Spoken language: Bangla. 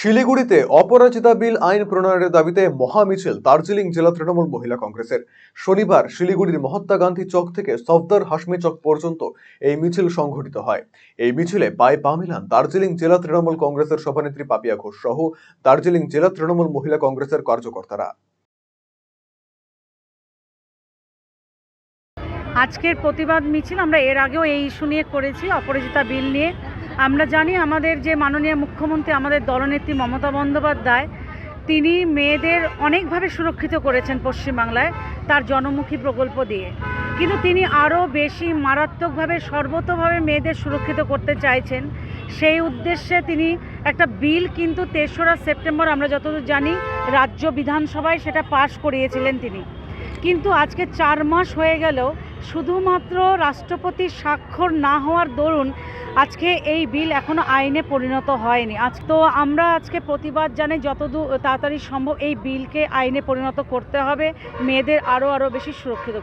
শিলিগুড়িতে অপরাজিতা বিল আইন প্রণয়নের দাবিতে মহামিছিল, দার্জিলিং জেলা তৃণমূল মহিলা কংগ্রেসের। শনিবার শিলিগুড়ির মহাত্মা গান্ধী চক থেকে সফদর হাসমি চক পর্যন্ত এই মিছিল সংঘটিত হয়। এই মিছিলে পায়ে পা মিলান দার্জিলিং জেলা তৃণমূল কংগ্রেসের সভানেত্রী পাপিয়া ঘোষ সহ দার্জিলিং জেলা তৃণমূল মহিলা কংগ্রেসের কার্যকর্তারা। আজকের প্রতিবাদ মিছিল আমরা এর আগেও এই ইস্যু নিয়ে করেছি, অপরাজিতা বিল নিয়ে। আমরা জানি আমাদের যে মাননীয় মুখ্যমন্ত্রী, আমাদের দলনেত্রী মমতা বন্দ্যোপাধ্যায়, তিনি মেয়েদের অনেকভাবে সুরক্ষিত করেছেন পশ্চিমবাংলায় তার জনমুখী প্রকল্প দিয়ে। কিন্তু তিনি আরও বেশি মারাত্মকভাবে সর্বতভাবে মেয়েদের সুরক্ষিত করতে চাইছেন। সেই উদ্দেশ্যে তিনি একটা বিল কিন্তু তেসরা সেপ্টেম্বর, আমরা যতদূর জানি, রাজ্য বিধানসভায় সেটা পাশ করিয়েছিলেন তিনি। কিন্তু আজকে চার মাস হয়ে গেলেও শুধুমাত্র রাষ্ট্রপতির স্বাক্ষর না হওয়ার দরুন আজকে এই বিল এখনও আইনে পরিণত হয়নি। আজ তো আমরা আজকে প্রতিবাদ জানাই যতদূর তাড়াতাড়ি সম্ভব এই বিলকে আইনে পরিণত করতে হবে। মেয়েদের আরও আরও বেশি সুরক্ষিত